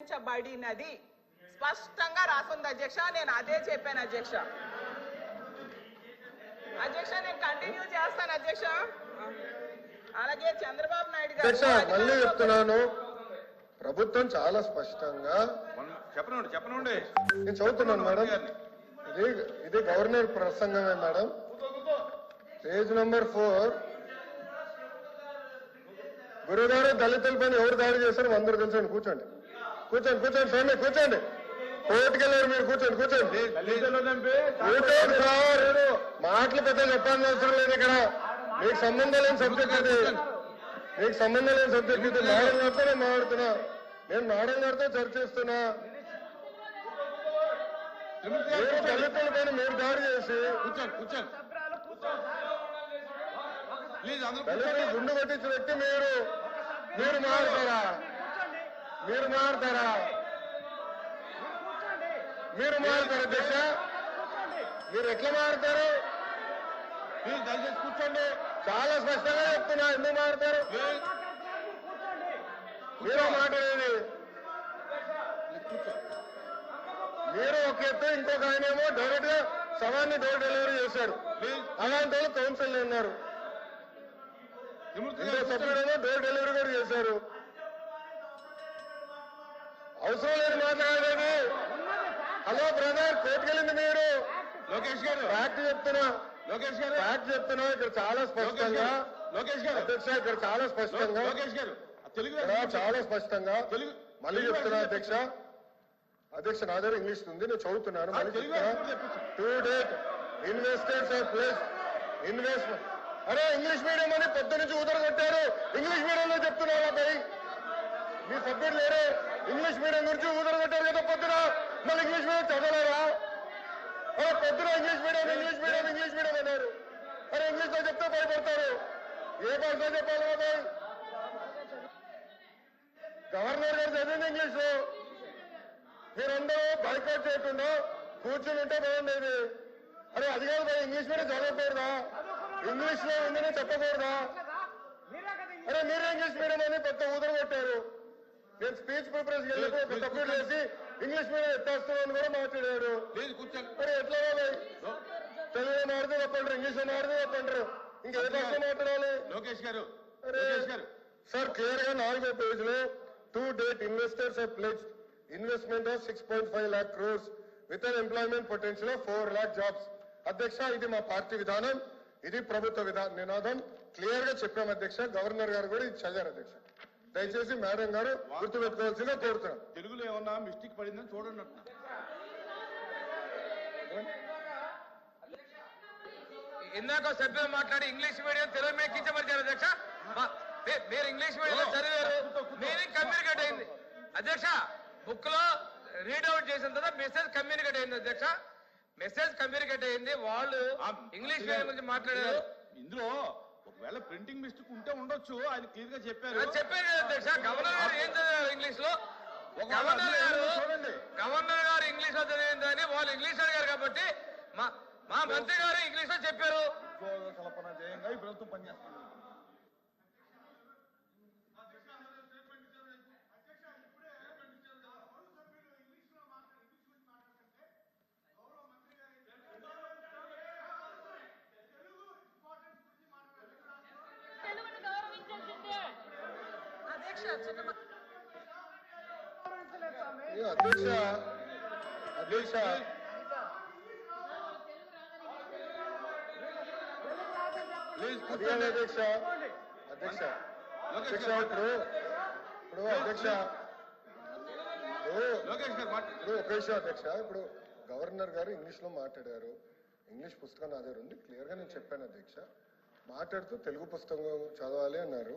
నిర్ణయించబడినది స్పష్టంగా రాసుంది అధ్యక్ష నేను అదే చెప్పాను అధ్యక్ష. అధ్యక్ష నేను కంటిన్యూ చేస్తాను అధ్యక్ష. అలాగే చంద్రబాబు నాయుడు గారు మళ్ళీ చెప్తున్నాను. ప్రభుత్వం చాలా స్పష్టంగా చెప్పనండి చెప్పనండి. నేను చదువుతున్నాను మేడం. ఇది ఇది గవర్నర్ ప్రసంగమే మేడం. Page number four. గురుగారు దళితులపైన ఎవరు దాడి చేశారు అందరూ తెలుసండి కూర్చోండి. కూర్చోండి కూర్చోండి స్వామి కూర్చోండి. కోర్టుకెళ్ళారు మీరు కూర్చోండి కూర్చోండి. కూర్చోండి సార్. మాటలు పెద్ద చెప్పాల్సిన అవసరం లేదు ఇక్కడ. మీకు సంబంధం లేని సబ్జెక్ట్ ఇది. మీకు సంబంధం లేని సబ్జెక్ట్ ఇది. మేడం గారితో నేను మాట్లాడుతున్నా. నేను మేడం గారితో చర్చిస్తున్నా మీరు మీరు దాడి చేసి. దళితులు గుండు కొట్టించిన వ్యక్తి మీరు. మీరు మారుతారా మీరు మారుతారా? మీరు మారుతారా దశ మీరు ఎట్లా మారుతారు? మీరు దయచేసి కూర్చోండి. చాలా స్పష్టంగా చెప్తున్నా ఎందుకు మారుతారు? మీరు మాట్లాడేది మీరు ఒక ఎత్తు ఇంకొక ఆయన ఏమో డైరెక్ట్గా సవాన్ని డోర్ డెలివరీ చేశారు. అలాంటి వాళ్ళు కౌన్సిల్ ఉన్నారు. సభ్యుడేమో డోర్ డెలివరీ కూడా చేశారు. అవసరం లేదు మాట్లాడేది? హలో బ్రదర్ కోర్టుకెళ్ళింది మీరు? లోకేష్ గారు. ఫ్యాక్ట్ చెప్తున్నా. లోకేష్ గారు. ఫ్యాక్ట్ చెప్తున్నా ఇక్కడ చాలా స్పష్టంగా. లోకేష్ గారు. అధ్యక్ష ఇక్కడ చాలా స్పష్టంగా. లోకేష్ గారు. తెలుగు చాలా స్పష్టంగా. తెలుగు మళ్ళీ చెప్తున్నా అధ్యక్ష. అధ్యక్ష నా దగ్గర ఇంగ్లీష్ ఉంది నేను చదువుతున్నాను. మళ్ళీ చెప్తున్నా. To date investors of place investment అరే ఇంగ్లీష్ మీడియం అని పొద్దు నుంచి ఉదర కొట్టారు ఇంగ్లీష్ మీడియంలో చెప్తున్నారా భయ్ మీ సభ్యుడు లేరు. ఇంగ్లీష్ మీడియం గురించి ఊదలు కొట్టారు కదా పొద్దున. మళ్ళీ ఇంగ్లీష్ మీడియం చదవలేరా అరే పొద్దున English medium English medium English medium అన్నారు. అరే ఇంగ్లీష్లో చెప్తే భయపడతారు. ఏ భాషలో చెప్పాలి బాబాయ్? గవర్నర్ గారు చదివింది ఇంగ్లీష్. లో మీరందరూ బైకౌట్ చేయకుండా కూర్చుని ఉంటే బాగుండేది అరే అది కాదు ఇంగ్లీష్ మీడియం చదవకూడదా? ఇంగ్లీష్లో ఉందని చెప్పకూడదా? అరే మీరే ఇంగ్లీష్ మీడియం అని పెద్ద ఊదర కొట్టారు నేను స్పీచ్ ప్రిపరేషన్ ఒక సబ్జెక్ట్ వేసి ఇంగ్లీష్ మీడియం ఎత్తేస్తామని కూడా మాట్లాడారు ప్లీజ్ మరి ఎట్లా బాబాయ్ తెలుగులో మాడితే ఒప్పంటారు ఇంగ్లీష్ ఒప్పంటారు ఇంకా ఏ భాష మాట్లాడాలి? లోకేష్ గారు సార్ క్లియర్గా నాలుగో పేజ్లో to date investors pledged investment of six point five lakh crores with an employment potential of four lakh jobs అధ్యక్ష ఇది మా పార్టీ విధానం ఇది ప్రభుత్వ విధానం నినాదం. క్లియర్గా చెప్పాం అధ్యక్ష గవర్నర్ గారు కూడా ఇది చదివారు అధ్యక్ష. దయచేసి మేడం గారు గుర్తుపెట్టుకోవాల్సిందిగా కోరుతున్నాం. తెలుగులో ఏమన్నా మిస్టేక్ పడిందని చూడండి అంటున్నా. ఇందాక సభ్యులు మాట్లాడి ఇంగ్లీష్ మీడియం తెలుగు మీద కించపరిచారు అధ్యక్ష. మీరు ఇంగ్లీష్ మీడియం చదివారు. మీనింగ్ కమ్యూనికేట్ అయింది. అధ్యక్ష బుక్లో రీడౌట్ చేసిన తర్వాత మెసేజ్ కమ్యూనికేట్ అయింది అధ్యక్ష. మెసేజ్ కమ్యూనికేట్ అయింది. వాళ్ళు ఇంగ్లీష్ మీడియం గురించి మాట్లాడారు. ఇందులో ఒకవేళ ప్రింటింగ్ మిస్టేక్ ఉంటే ఉండొచ్చు ఆయన క్లియర్గా చెప్పారు. చెప్పారు అధ్యక్ష గవర్నర్ గారు ఏం చదివారు ఇంగ్లీష్లో? గవర్నర్ గారు గవర్నర్ గారు ఇంగ్లీష్లో చదివిందని వాళ్ళు ఇంగ్లీష్ అడిగారు కాబట్టి మా మా మంత్రి గారు ఇంగ్లీష్లో చెప్పారు. కల్పన ధ్యేయంగా ఈ ప్రభుత్వం పనిచేస్తుంది. అధ్యక్ష అధ్యక్ష. ప్లీజ్ కూర్చోండి అధ్యక్ష. అధ్యక్ష. ఇప్పుడు ఇప్పుడు అధ్యక్ష. ఇప్పుడు ఒక విషయం అధ్యక్ష. ఇప్పుడు గవర్నర్ గారు ఇంగ్లీష్లో మాట్లాడారు. ఇంగ్లీష్ పుస్తకం నా దగ్గర ఉంది. క్లియర్గా నేను చెప్పాను అధ్యక్ష. మాట్లాడుతూ తెలుగు పుస్తకం చదవాలి అన్నారు.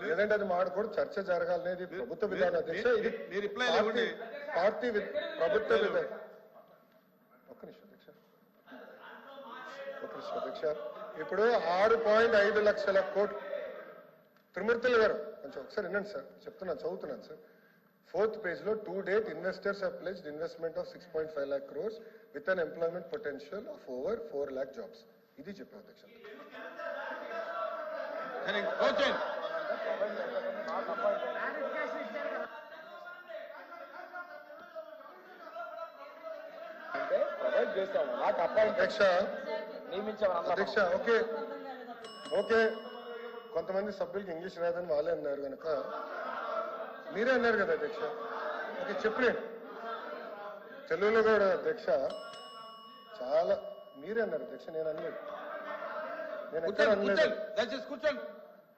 లేదంటే అది మాడకూడదు చర్చ జరగాలనేది ప్రభుత్వ విధానం అధ్యక్ష. ఇది పార్టీ- ప్రభుత్వ విధ ఒక్క నిమిషం అధ్యక్ష. ఒక్క నిమిషం అధ్యక్ష. ఇప్పుడు ఆరు పాయింట్ ఐదు లక్షల కోట్లు త్రిమూర్తులు గారు కొంచెం ఒకసారి వినండి సార్. చెప్తున్నాను చదువుతున్నాను సార్. ఫోర్త్ పేజ్లో to date investors pledged investment of six point five lakh crores with an employment potential of over four lakh jobs ఇది చెప్పారు అధ్యక్ష. అంటే ప్రొవైడ్ చేస్తాము నాకు అపాయింట్ అధ్యక్ష నియమించాము అధ్యక్ష ఓకే. ఓకే. కొంతమంది సభ్యులకి ఇంగ్లీష్ రాదని వాళ్ళే అన్నారు కనుక మీరే అన్నారు కదా అధ్యక్ష? ఓకే చెప్పండి. తెలుగులో కూడా అధ్యక్ష చాలా మీరే అన్నారు అధ్యక్ష నేను అనలేదు. నేను ఎక్కడ అనలేదు. కూర్చోండి.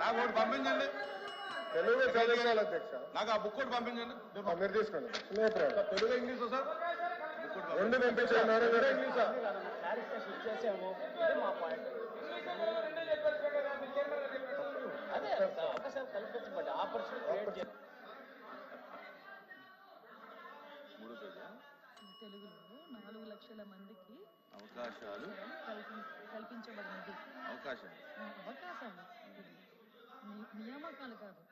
నాకు ఒకటి పంపించండి. తెలుగు చదివించాలి అధ్యక్ష. నాకు ఆ బుక్ ఒకటి పంపించండి. ఆ, మీరు తీసుకోండి. తెలుగు ఇంగ్లీష్ సార్? రెండు ఆపర్చునిటీ క్రియేట్ చేయాలి. పేజా? తెలుగులో నాలుగు లక్షల మందికి అవకాశాలు. కల్పి- కల్పించబడినది. అవకాశాలు. ఆ, అవకాశాలు కాదు.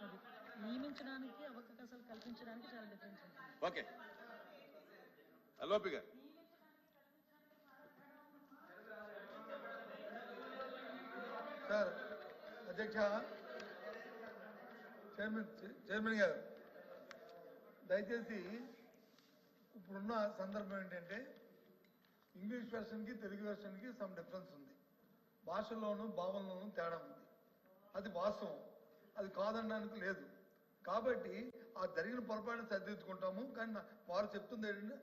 అది నియమించడానికి అవకాశాలు కల్పించడానికి చాలా డిఫరెన్స్ ఉంటుంది ఓకే. అలోపి గారు. సార్ అధ్యక్ష. చైర్మన్ చైర్మన్ గారు. దయచేసి ఇప్పుడున్న సందర్భం ఏంటంటే ఇంగ్లీష్ వెర్షన్కి తెలుగు వెర్షన్కి సమ్ డిఫరెన్స్ ఉంది. భాషల్లోనూ భావనలోనూ తేడా ఉంది. అది వాస్తవం. అది కాదనడానికి లేదు. కాబట్టి ఆ జరిగిన పొరపాటును సరిదిద్దుకుంటాము. కానీ వారు చెప్తుంది ఏంటంటే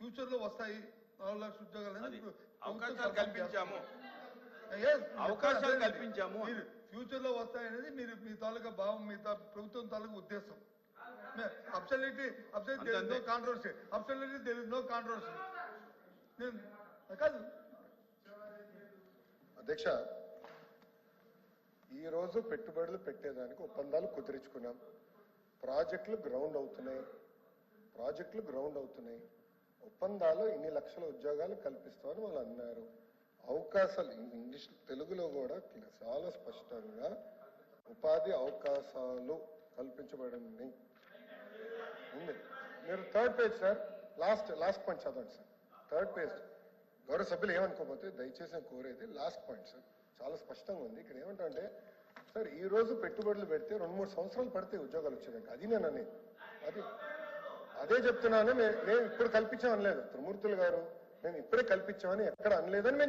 ఫ్యూచర్లో వస్తాయి నాలుగు లక్షల ఉద్యోగాలు అవకాశాలు కల్పించాము. Yes, అవకాశాలు కల్పించాము. ఫ్యూచర్లో వస్తాయనేది మీరు మీ తాలూకా భావం మీ ప్రభుత్వం తాలూకా ఉద్దేశం. Absolutely absolute there no. Controversy absolutely there no controversy కాదు. అధ్యక్ష ఈ రోజు పెట్టుబడులు పెట్టేదానికి ఒప్పందాలు కుదిరించుకున్నాం. ప్రాజెక్టులు గ్రౌండ్ అవుతున్నాయి. ప్రాజెక్టులు గ్రౌండ్ అవుతున్నాయి. ఒప్పందాలు ఇన్ని లక్షల ఉద్యోగాలు కల్పిస్తామని వాళ్ళు అన్నారు. అవకాశాలు ఇంగ్లీష్ తెలుగులో కూడా చాలా స్పష్టంగా ఉపాధి అవకాశాలు కల్పించబడింది. ఉంది. మీరు third page sir. Last last point చదవండి సార్. Third page. గౌరవ సభ్యులు ఏమనుకోకపోతే దయచేసి నేను కోరేది లాస్ట్ పాయింట్ సార్. చాలా స్పష్టంగా ఉంది. ఇక్కడ ఏమంటే సార్ ఈ రోజు పెట్టుబడులు పెడితే రెండు మూడు సంవత్సరాలు పడితే ఉద్యోగాలు వచ్చేదానికి అది నేను అనేది. అది అదే చెప్తున్నాను. మేము ఇప్పుడు కల్పించాం అనలేదు. త్రిమూర్తులు గారు మేము ఇప్పుడే కల్పించామని ఎక్కడ అనలేదని మేము